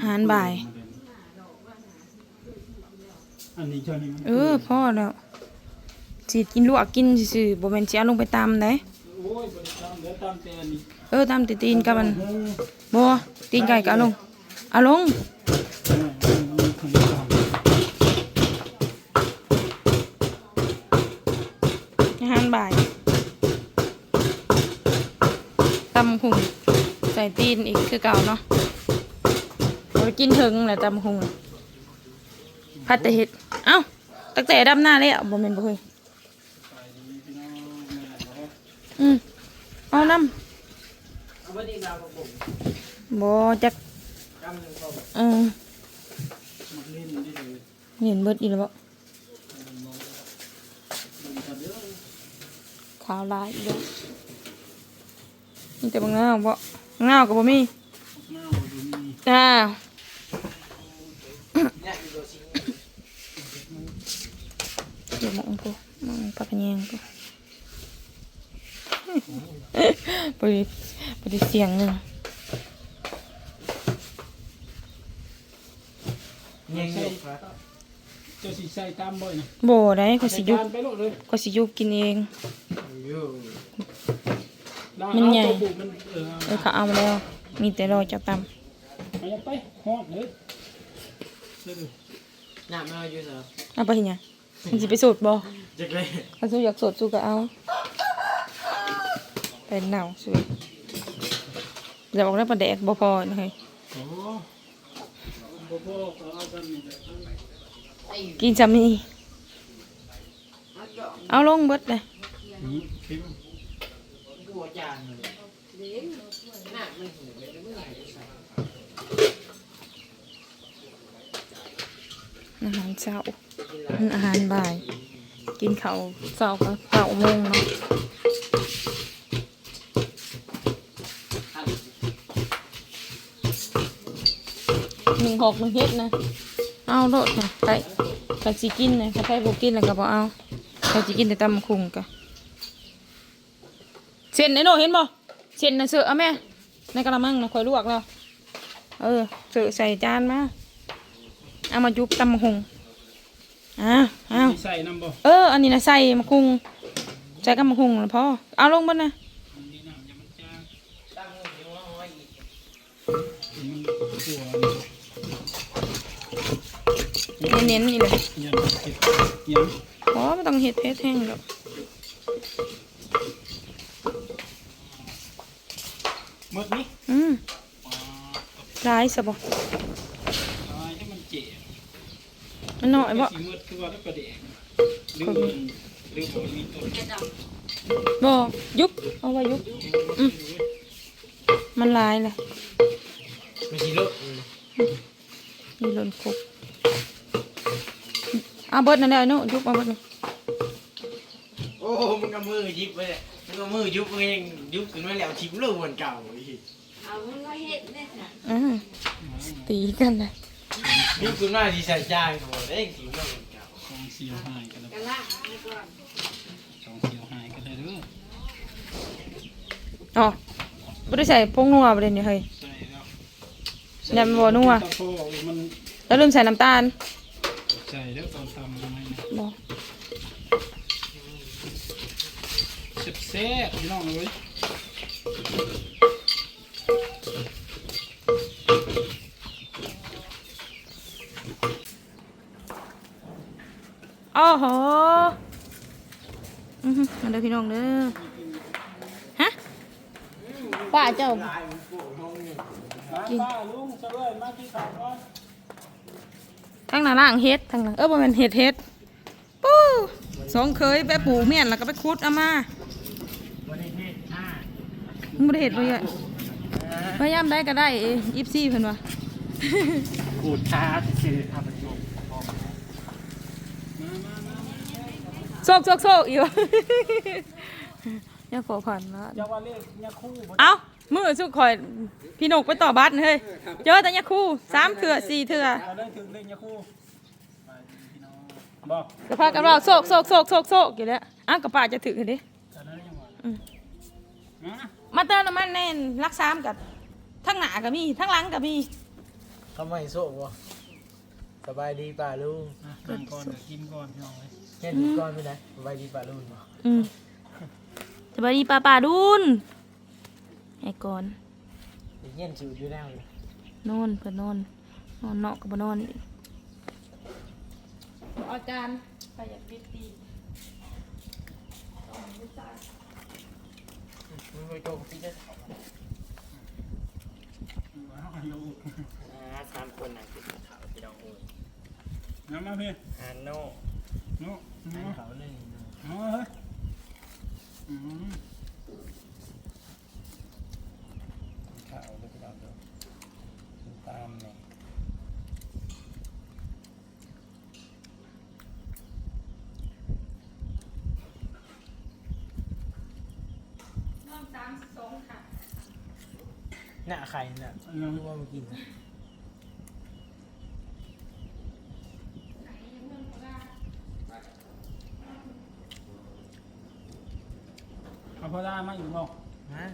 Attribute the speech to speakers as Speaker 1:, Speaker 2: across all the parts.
Speaker 1: อาหารบ่าย
Speaker 2: อันนี้เจ้านี่มัน
Speaker 1: เออพ่อแล้วสิกินลวกกินซื่อๆบ่แม่นสิเอาลงไปตำได้
Speaker 2: โอ้ยบริกรรมเดี๋ยวตามแต่อันนี้
Speaker 1: เออตำแต่ตีนกับมัน
Speaker 2: โอ้ย
Speaker 1: บ่ตีนไก่ก็เอาลงเอาลง
Speaker 2: เออเออเออถึงจะท
Speaker 1: อาหารบ่ายตำหุงใส่ตีนอีกคือเก่าเนาะบ่ ได้กินถึงแหละตำหุงพัดแต่เฮ็ด เอ้าตั้งแต่ดำหน้าแล้วบ่แม่นบ่เฮ้ย
Speaker 2: บ๊วย
Speaker 1: อืมเอาน้
Speaker 3: อาบ่ดีดาวกับผมำ
Speaker 1: บ่จัก
Speaker 3: กำหนึ่งก็แบบ
Speaker 1: เออ
Speaker 2: มักเล่นเลย
Speaker 1: เห็นเบิดอีแล้วบ่ขาวลายอีแล้วมีแต่บางหน้าบ่บางหน้าก็บ่มี
Speaker 2: หน้าบ่มี
Speaker 1: อ้าว
Speaker 3: เนี่ยอยู่ตัวชิง
Speaker 1: เดี๋ยวมองกูมองปลากระแยงกูบ่ได้บ่ได้เสียงหนึง
Speaker 3: เนี่ยอยู่ครับ
Speaker 2: เจ้าสิใส่ตามบ่อยนะ
Speaker 1: บ่ได้เขาสิยุบ
Speaker 2: ใส่จานไปโลดเลย
Speaker 1: เขาสิยุบกินเอง
Speaker 3: อยู่
Speaker 2: เรา
Speaker 1: มันใหญ่
Speaker 2: เอาตัวบุกมันเออ
Speaker 1: เออเขาเอามาแล้ว มีแต่รอจับตำ
Speaker 2: เอาไปฮอดเลยเด้อ
Speaker 3: หน้าไม่เอาอยู่เหรอ
Speaker 1: เอาไปเฮ็ดหยัง มันสิไปสูดบ่
Speaker 3: จักเลย
Speaker 1: ถ้าสู้อยากสูดสู้ก็เอาเป็นหนาวสวยอยาบอกได้ประแดกบ่พอนะเฮ้ย
Speaker 2: โอ้บ่พอก็เอากันนี่แหละ
Speaker 1: กินจำนี่เอาลงเบิดเลย
Speaker 3: อาจารเลยหน้า ม่หูเลยไม่ไหนจะใส่
Speaker 1: อาหารเช้าอืมอาหารบ่าย กินข้าวเช้าก็เก้าโมงเนาะหนึ่งหกหนึ่งเฮ็ดนะ เอาโลดนะไปไปสิกินนะถ้าไปบ่กินแล้วก็บ่เอาไปสิกินแต่ตำบักคุงกะเส้นไหนโนเห็นบ่เส้นน่ะเสือเอาแม่ในกระมังนะคอยลวกแล้ว เออเสือใส่จานมา เอามายุบตำบักคุง อ้าวอ้าว
Speaker 2: สิใส่น้ำบ่
Speaker 1: เออ อันนี้นะใส่มะคุงใส่กับมะคุงแล้วพอเอาลงบนนะ
Speaker 2: อันนี้น้ำอย่ามันจาง
Speaker 3: ตั้งมืออยู่ว่าห้อยอีก
Speaker 2: มันตัว
Speaker 1: เน้นๆนี่เลย
Speaker 2: อย่ามันเก็บอย่า
Speaker 1: เพราะไม่ต้องเห็ดเพชรแห้งหรอก
Speaker 2: หมดนี่
Speaker 1: อืมร้ายสะบ
Speaker 2: ตายให้มันเจ็บ
Speaker 1: มันน้อยบ่
Speaker 2: สิหมดคือว่าได้ประเดกหรือมันหรือมันมีต้น
Speaker 1: บ่ยุบเอาไว้ยุบอืมมันลายเลย
Speaker 3: ไม่ใช่ลูก
Speaker 1: มีหล่นคุกเอาเบิดนั่นแหละไอ้หนูยุบเอาเบิดนี่
Speaker 3: โอ้มึงกับมือยิบไปเลยมึงกับมือยุบเองยุบขึ้นมาแล้วทิมลูกวันเก่าอีก
Speaker 4: เอามันก็เฮ็ดเนี่ยค่ะ
Speaker 1: อืมตีกันเลย
Speaker 3: ยุบขึ้นมาที่ใส่จานของ เองทิมลูกวันเก่า
Speaker 2: ของเสียวหายกันแล้ว
Speaker 4: กระลากนี่ก่อน
Speaker 2: ของเสียวหายกันเลยเด้อ
Speaker 1: อ๋อบ่ได้ใส่พงนัวประเด็นนี่เฮ้ย
Speaker 2: ใส่แล้ว
Speaker 1: แล้วมันบ่นัว
Speaker 2: ตะโพมัน
Speaker 1: แล้วลืมใส่น้ำตาล
Speaker 2: ใส่แล้วตอนทำทำไมเนี่ย
Speaker 1: บ่
Speaker 2: แซ่บๆพี่น้องเลย
Speaker 1: อ้โหอื้อหือมาเด้อพี่น้องเด้อ ฮะป้าเจ้า
Speaker 2: มาป้าลุงเสวยมากินข้าวก่อน
Speaker 1: ทั้งหน้าล่างเฮ็ดทั้งหลังเออบ่แม่นเฮ็ดเฮ็ดปู้สองเคยไปปลูกเมียนแล้วก็ไปขุดเอามา
Speaker 3: วันนี้ที่ห้า
Speaker 1: มึงบ่ได้เฮ็ดบ่เยอะพยายามได้ก็ได้เอ้ยิบซี่เพิ่นว่า
Speaker 3: ขูดท้าซื้อทำเป็นลูก
Speaker 1: โซกโซกโซกอยู่อย่าขอผ่านละ
Speaker 2: อย่าว่าเรียกยาคู่บ่
Speaker 1: เอ้ามือสุกข่อยพี่นกไปต่อบัตรเฮ้ยเจอแต่ยาคู่สามเถื่อสี่เถื่อ
Speaker 2: เอาได้ถึงเล่นยาคู่ไปพี่น้องบอก
Speaker 1: ก็พากันว่าโซกโซกโซกโซกโซกอยู่แล้วอ้าวกระป๋าจะถึงเดิ
Speaker 2: จะได้ยังไง
Speaker 1: อืม
Speaker 2: นะ
Speaker 1: มาเติมน้ำมันแน่นรักสามกับทั้งหน้าก็มีทั้งหลังก็มี
Speaker 2: ไป
Speaker 3: เขาไม่โซ่บ่ สบายดีป่าลุง
Speaker 2: อะนั่งก่อนเดี๋ยวกินก่อนพี่น้องเลย
Speaker 3: เห็นก้อนไปไหนสบายดีป่าลุงบ่
Speaker 1: อืมสบายดีป้าป่าดุนไอ้ก่อน
Speaker 3: เย็นชิวอยู่แล้วเลย
Speaker 1: นอนเพื่อนนอนนอนเนาะกับบนอนอีกอาการไปอยากดีตี
Speaker 3: มึงไปโกงพี่จะ
Speaker 2: ว้าวอายุ
Speaker 3: อ่าสามคนน่ะกินข้าวพี่น้องเอ้ย
Speaker 2: น้ำมาพี่
Speaker 3: อ่าโน่
Speaker 2: โน้
Speaker 3: อัน
Speaker 2: โน้
Speaker 3: เขาหนึ่ง
Speaker 2: โน้เฮ้ยอืม
Speaker 3: ข้าวด้วยพี่น้องเด้อตามเนี่ย
Speaker 1: นอนสามสองค่ะ
Speaker 3: หน้าไข่น่ะ
Speaker 2: อันยัง
Speaker 3: รู้ว่ามันกินนะ
Speaker 2: เอาพอได้มาอีกบ่
Speaker 3: ฮะ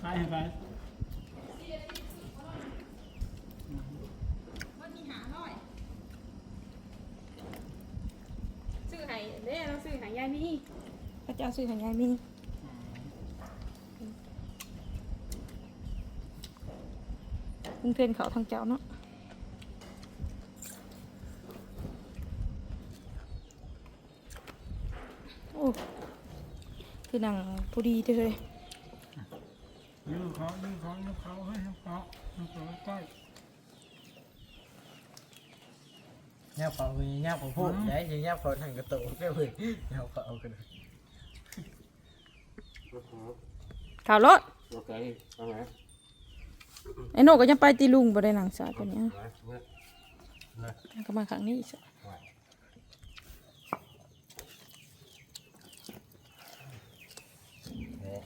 Speaker 2: ไปให้ไป
Speaker 1: วันที่หาหน่อยซื้อให้เด้เราซื้อให้ยายมีพระเจ้าซื้อให้ยายมีลุงเทนเขาทางเจ้าเนาะโอ้ คือหนังพอดีเด้อเลย
Speaker 2: ยื้อเขายื้อเขายื้อเขาเฮ้ยืมเขายื้อเขาใกล้
Speaker 3: เนี่เขาคือเนี่ยเขาพูดได้ยังเนี่เขาทางกระโตกแค่เพื่อนเนี่เขากัน
Speaker 1: ข่าวรถ
Speaker 5: โอเคเอาไหม
Speaker 1: ไอ้โนก็ยังไปตีลุงบ่ได้หนังสาตัวเนี้ยก็มาครั้งนี้อีกส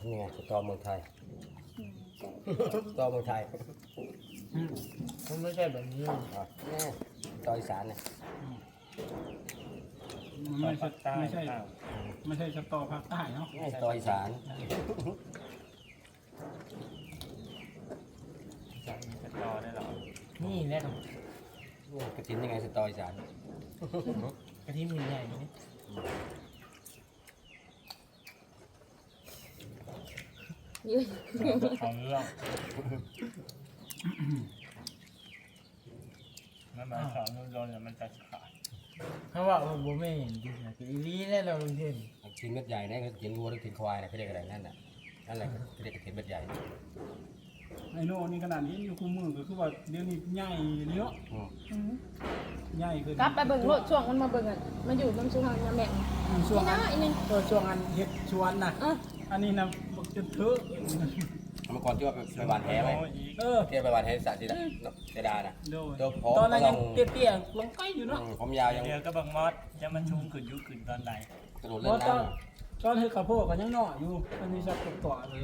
Speaker 5: นี่ไงสตอเมืองไทยสตอเมืองไทย
Speaker 3: มันไม่ใช่แบบนี้
Speaker 5: อะแน่สตออีสานเนี่ย
Speaker 2: มันไม่ใช่ไม่ใช่ไม่ใช่สตอภาคใต้เนาะ
Speaker 5: นี่สตออีสาน
Speaker 3: นี่แน่นอน
Speaker 5: นี่กระถินยังไงสตออีสาน
Speaker 3: กะทิมันใหญ่นี่
Speaker 2: เอาเรื่องมันมาสอนโดนมันจะขาด
Speaker 3: เขาว่ามันบ่ไม่เห็นดีนะคืออีลีแล้วเราเห็น
Speaker 5: กระถินเม็ดใหญ่นะกระถินวัวกระถินควายนะเขาเรียกอะไรนั่นน่ะนั่นแหละเขาเรียกกระถินเม็ดใหญ่
Speaker 2: ไอ้โน่นี่ขนาดนี้อยู่คู่มือก็คือว่าเดี๋ยวนี้ใหญ่เยอะ
Speaker 5: อืม
Speaker 2: ใหญ่ขึ้น
Speaker 1: กลับไปเบิ่งรถช่วงมันมาเบิ่งอะมันอยู่น้ำซุปทางยาแม่ง
Speaker 2: ช่วง
Speaker 1: นี่
Speaker 2: อั
Speaker 1: นะ
Speaker 2: น
Speaker 1: อีนึง
Speaker 2: เออช่วงอันเห็ดชวนน่ะ
Speaker 1: อะ
Speaker 2: อันนี้นะบอก จะเถอะ
Speaker 5: เมื่อก่อนที่ว่าไปไปหวานแหไหม
Speaker 2: เออ
Speaker 5: ที่ไปหวานแหสระที่เสดาน่ะ
Speaker 2: โดย
Speaker 5: ตัวพร้อม
Speaker 2: ตอนนั้นยัง
Speaker 5: ต้อง
Speaker 2: เตี้ยๆลงใกล้อยู่เนาะ
Speaker 5: อืมผมยาวยัง
Speaker 6: เดี๋ยวก็บังมอดจะมันชุ่มขึ้นยุขึ้นตอนไหน
Speaker 5: กระโดด
Speaker 2: เพ
Speaker 5: เล่น
Speaker 2: ราะตอน
Speaker 5: น้ำ
Speaker 2: ตอนเฮ็ดข้าวโพดก็ยังน้อยอยู่อันนี้สักตัวเลย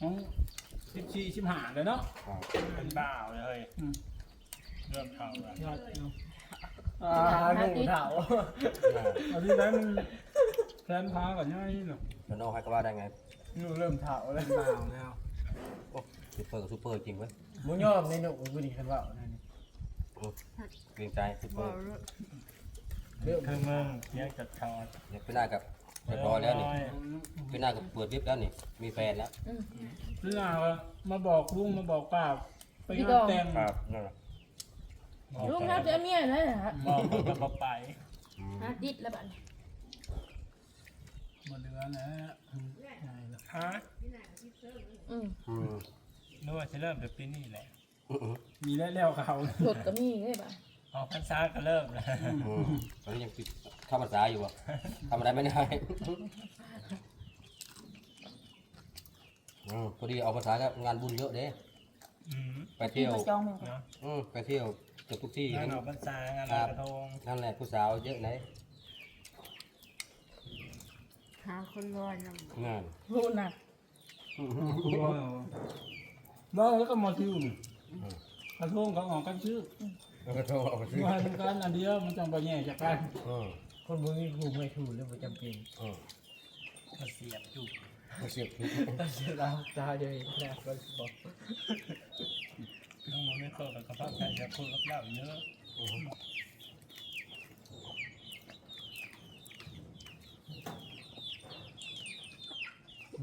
Speaker 2: ของสิบสี่สิบห้าเลยเนาะ
Speaker 5: อ่า
Speaker 6: เป็นบ้าเลย
Speaker 2: อืม
Speaker 6: เริ่มเท่าแล้ว
Speaker 2: ย อดอยู่
Speaker 3: อ่าหนูเถา
Speaker 2: อันนี้ได้มันแฟนพาก่อนยังไงเนาะ
Speaker 5: แล้วน้องให้ก็ว่าได้ไง
Speaker 3: หนูเริ่มเถาแล้ว
Speaker 2: เป็นบ่าวแล้ว
Speaker 5: ซูเปอร์กับซูเปอร์จริงเว้ย
Speaker 3: มุยอมในหนูกูดีคันว่านั่น
Speaker 5: เกรงใจซูเปอร์
Speaker 3: เรื่อง
Speaker 6: คือมึงเที่ยงจัดทอด
Speaker 5: เดี๋ยวพี่หน้ากับเรียบร้อยแล้วนี่พี่หน้ากับเปิดวิบแล้วนี่ มีแฟนแล้ว
Speaker 2: เวลามาบอกลุงมาบอกป้าไปงานแต่ง
Speaker 5: ครับนั่นแหละ
Speaker 1: ลุงครับจะเมียนะฮะ
Speaker 6: บอกมันก็บ่ไป
Speaker 5: อืม
Speaker 1: ฮะดิดแล้วบัดนี้
Speaker 2: หมดเดือนแล้วอืมใหญ่แล้ว
Speaker 6: ฮะ
Speaker 1: อืม
Speaker 5: อืม
Speaker 6: นึกว่าจะเริ่มเดี๋ยวปีนี้แหละ
Speaker 5: อืม
Speaker 2: มีแล้วแล้วเขา
Speaker 1: รถก็มีเลยบัด
Speaker 6: ออกพรรษาก็เริ่มแล้ว
Speaker 5: อืมตอนนี้ยังปิดเข้าภาษาอยู่อะทำอะไรไม่ได้อืมพอดีเอาภาษากับงานบุญเยอะเด้
Speaker 6: อืม
Speaker 5: ไปเที่ยว
Speaker 1: มาจองมึง
Speaker 6: เนาะ
Speaker 5: อืมไปเที่ยวเกือบทุกที่
Speaker 6: งานออกพรรษางานลอยกระทง
Speaker 5: นั่นแหละผู้สาวเยอะไหน
Speaker 4: หาคนรอนำ
Speaker 5: งาน
Speaker 1: รู้น่ะ
Speaker 2: บ้าแล้วก็มาทิวนี่กระทงเขาออกกันชื่อ
Speaker 5: แล้วก็โทรเอาไปซื้อ
Speaker 2: มาทำกันอันเดียวมันจังไปแย่จากกัน
Speaker 5: อืม
Speaker 3: คนบ่มีกูไม่ถูกแล้วบ่จำเป็น
Speaker 5: อืม
Speaker 6: มาเสียบจุก
Speaker 5: ไม่เสียบผิด
Speaker 2: จะตามตาเลยนะก็บอก
Speaker 6: น้องมันไม่โต กับกระเพาะไก่จะพูดกับเราเยอะ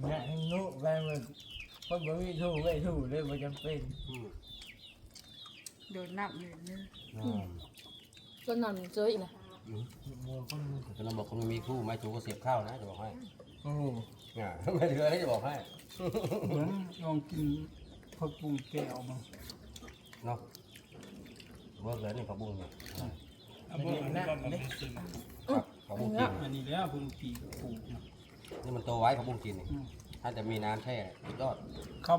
Speaker 2: อยากให้นุไปมึงเพราะบ่มีถูกไม่ถูกเลยมันจำเป็น
Speaker 5: อืม
Speaker 4: โดนนับอยู่นึง
Speaker 5: อืม
Speaker 1: จนนอนเจออีกนะ
Speaker 5: อืม
Speaker 2: มัวคนมึง
Speaker 5: แต่เราบอกคนมีคู่ไม้ถูกก็เสียบข้าวนะจะบอกให้
Speaker 2: โอ้
Speaker 5: อ่าไม่เหลือให้จะบอกให้
Speaker 2: เหมือนลองกินผักบุ้งแก้วมา
Speaker 5: เนาะเวิร์กเลยนี่ผักบุ้งเนี่ย
Speaker 6: เอาพวกมันก็มันเป็นซึม
Speaker 5: ครับผักบุ้งกิน
Speaker 2: อันนี้แล้วบุ้งกีปลูกนะ
Speaker 5: นี่มันโตไว้ผักบุ้งกินนี่
Speaker 2: อืม
Speaker 5: ถ้าจะมีน้ำแช่สุดยอด
Speaker 2: เขา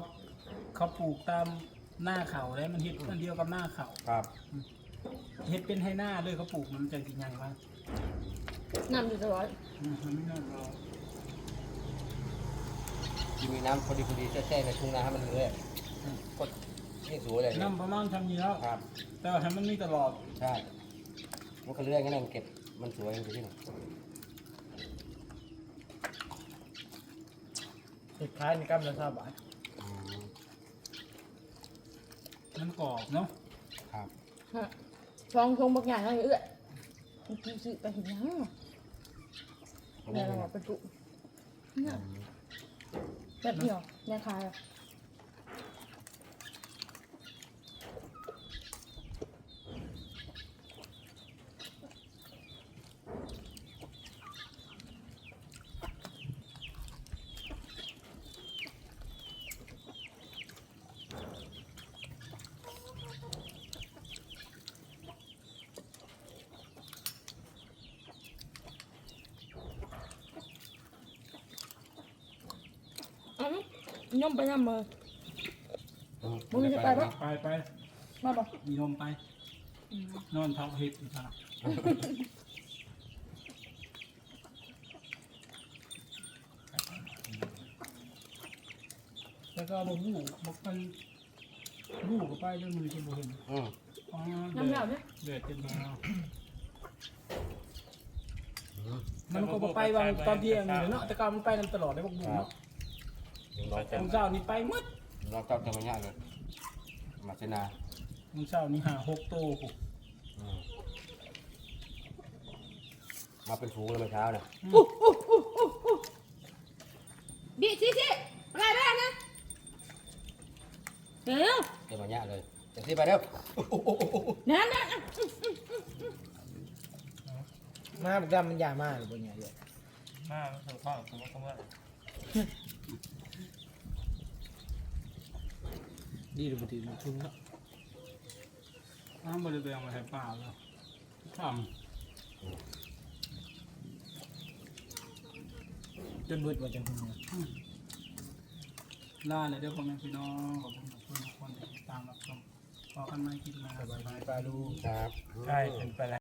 Speaker 2: เขาปลูกตามหน้าเขาแล้วมันเห็ดอันเดียวกับหน้าเขา
Speaker 5: ครับ
Speaker 2: เห็ดเป็นให้หน้าเลยเขาปลูกมันจังสิยังวะ
Speaker 1: น้ำอยู่ตลอด
Speaker 2: อืมมันไม่น่าเรา
Speaker 5: ที่มีน้ำพอดีพอดีแช่ๆในทุ่งนาให้มันเลยก็ยิ่ งสวยเลย
Speaker 2: น้ำประมาณทำนี้แล้ว
Speaker 5: ครับ
Speaker 2: แต่ว่าให้มันมีตลอด
Speaker 5: ใช่ มันก็เลื่อยงั้นนะมันเก็บ มันสวยจริง
Speaker 2: สุดท้ายในกำลังทราบาท
Speaker 5: ๆอืม
Speaker 2: มันกรอบเนาะ
Speaker 5: ครับ
Speaker 1: ฮะฟองทงบางอย่างอะไรเอื้อมันกินสิไปเห็นยังเดี๋ยวเราเอาไปปลูกเนี่ยแบบเดียวเนี่ยค่ะ เอ้า ย่อมไปย่ำมือ
Speaker 5: อื
Speaker 1: มึงจะไปปะ
Speaker 2: ไปไป
Speaker 1: มาบอก
Speaker 2: มีนมไป นอนทับเห็ดอยู่ครับแล้วก็บบูบอกมันบูก็ไปด้วยมือจะบ่เห็น
Speaker 5: อืม
Speaker 2: อ๋อ
Speaker 1: น้ำเหล่าเนี่ย
Speaker 2: เดือดเต็มแล้ว
Speaker 5: อืม
Speaker 2: มันก็บ่ไปบางตอนเที่ยงนี่เนาะแต่ก็มันไปนำตลอดได้บอกบูเนาะ
Speaker 5: น้องเจ้า
Speaker 2: มื้อเช้านี่ไปหมด
Speaker 5: น้องเจ้าจะมาง่ายเลยมาเซนา
Speaker 2: มื้อเช้านี่หาหกโตกู
Speaker 5: อืมมาเป็นฟูเลยเมื่อเช้าเนี่ย
Speaker 1: บีชิชิอะไรบ้างนะเดี๋ยว
Speaker 5: เดี๋ยวมาง่ายเลยเดี๋ยวที่ไปเร็ว
Speaker 1: นั่นนั่น
Speaker 2: มาประจำมันยามาหรือบ่เนี่ยเยอะ
Speaker 6: มากสุขภาพผมว่าเขาว่า
Speaker 2: ดีหรือบ่ดีมันชุ่มเนาะอ้าวบ่ได้แบ่งมาให้ป่าแล้วทำจนเบิดว่าจังซี่ลาเลยเด้อพ่อแม่พี่น้องขอบคุณทุกคนทุกคนที่ติดตามรับชมพอกันไหม่คลิปหน้าสบายดีป้าลูก
Speaker 5: ครับ
Speaker 6: ใช่เป็นไปแล้ว